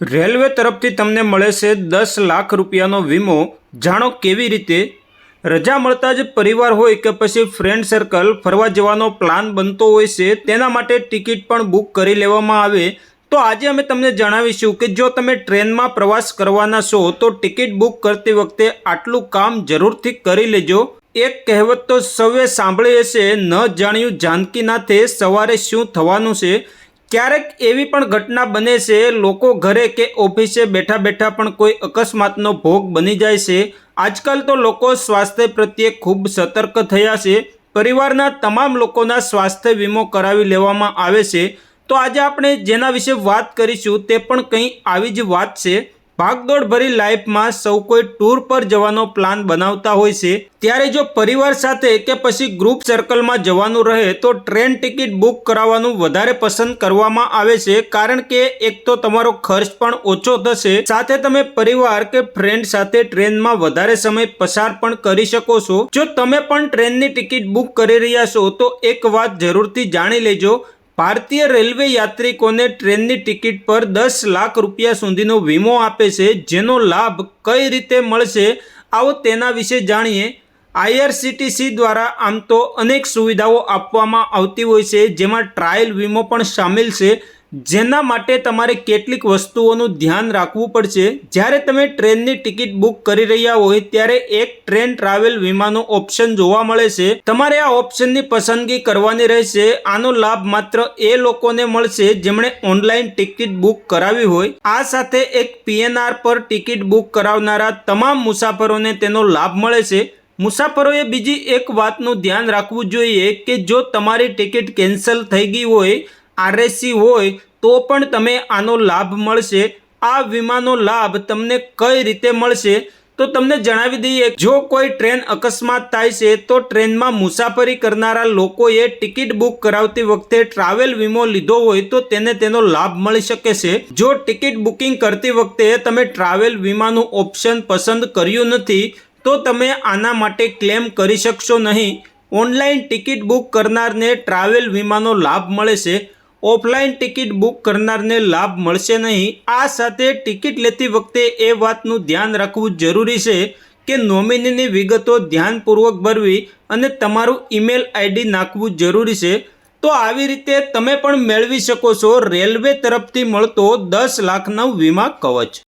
Railway તરફથી તમને મળે છે દસ લાખ રૂપિયાનો વીમો. જાણો કેવી રીતે? રજા મળતા જ પરિવાર હોય કે પછી ફ્રેન્ડ સર્કલ ફરવા જવાનો પ્લાન બનતો હોય છે, તેના માટે ટિકિટ પણ બુક કરી લેવામાં આવે. તો આજે અમે તમને જણાવીશું કે જો તમે ટ્રેનમાં પ્રવાસ કરવાના છો, તો ટિકિટ બુક કરતી વખતે આટલું કામ જરૂરથી કરી લેજો. એક કહેવત તો સૌએ સાંભળી હશે, ન જાણ્યું જાનકીનાથે સવારે શું થવાનું છે? ક્યારેક એવી પણ ઘટના બને છે, લોકો ઘરે કે ઓફિસે બેઠા બેઠા પણ કોઈ અકસ્માતનો ભોગ બની જાય છે. આજકાલ તો લોકો સ્વાસ્થ્ય પ્રત્યે ખૂબ સતર્ક થયા છે. પરિવારના તમામ લોકોના સ્વાસ્થ્ય વીમો કરાવી લેવામાં આવે છે. તો આજે આપણે જેના વિશે વાત કરીશું તે પણ કંઈ આવી જ વાત છે. ભાગદોડ ભરી લાઈફમાં સૌ કોઈ ટૂર પર જવાનો પ્લાન બનાવતા હોય છે, ત્યારે જો પરિવાર સાથે કે પછી ગ્રુપ સર્કલમાં જવાનું રહે, તો ટ્રેન ટિકિટ બુક કરાવવાનું વધારે પસંદ કરવામાં આવે છે, કારણ કે એક તો તમારો ખર્ચ પણ ઓછો થશે. સાથે તમે પરિવાર કે ફ્રેન્ડ સાથે ટ્રેનમાં વધારે સમય પસાર પણ કરી શકો છો. જો તમે પણ ટ્રેનની ટિકિટ બુક કરી રહ્યા છો, તો એક વાત જરૂરથી જાણી લેજો. ભારતીય રેલવે યાત્રિકોને ટ્રેનની ટિકિટ પર દસ લાખ રૂપિયા સુધીનો વીમો આપે છે, જેનો લાભ કઈ રીતે મળશે આવો તેના વિશે જાણીએ. આઈઆરસીટીસી દ્વારા આમ તો અનેક સુવિધાઓ આપવામાં આવતી હોય છે, જેમાં ટ્રાયલ વીમો પણ સામેલ છે. જેના માટે તમારે કેટલીક વસ્તુઓનું ધ્યાન રાખવું પડશે. જ્યારે તમે ટ્રેનની ટિકિટ બુક કરી રહ્યા હોય, ત્યારે એક ટ્રેન ટ્રાવેલ વીમાનો ઓપ્શન જોવા મળે છે. તમારે આ ઓપ્શનની પસંદગી કરવાની રહેશે. આનો લાભ માત્ર એ લોકોને મળશે જેમણે ઓનલાઈન ટિકિટ બુક કરાવી હોય. આ સાથે એક પીએનઆર પર ટિકિટ બુક કરાવનારા તમામ મુસાફરોને તેનો લાભ મળે છે. મુસાફરોએ બીજી એક વાતનું ધ્યાન રાખવું જોઈએ કે જો તમારી ટિકિટ કેન્સલ થઈ ગઈ હોય આરએસસી હોય તો પણ તમે આનો લાભ મળશે. આ વીમાનો લાભ તમને કઈ રીતે મળશે તો તમને જણાવી દઈએ, જો કોઈ ટ્રેન અકસ્માત થાય છે, તો ટ્રેનમાં મુસાફરી કરનારા લોકોએ ટિકિટ બુક કરાવતી વખતે ટ્રાવેલ વીમો લીધો હોય તો તેને તેનો લાભ મળી શકે છે. જો ટિકિટ બુકિંગ કરતી વખતે તમે ટ્રાવેલ વીમાનું ઓપ્શન પસંદ કર્યું નથી, તો તમે આના માટે ક્લેમ કરી શકશો નહીં. ઓનલાઈન ટિકિટ બુક કરનારને ટ્રાવેલ વીમાનો લાભ મળે છે. ઓફલાઈન ટિકિટ બુક કરનારને લાભ મળશે નહીં. આ સાથે ટિકિટ લેતી વખતે એ વાતનું ધ્યાન રાખવું જરૂરી છે કે નોમિનીની વિગતો ધ્યાનપૂર્વક ભરવી અને તમારું ઈમેલ આઈડી નાખવું જરૂરી છે. તો આવી રીતે તમે પણ મેળવી શકો છો રેલવે તરફથી મળતો દસ લાખનો વીમા કવચ.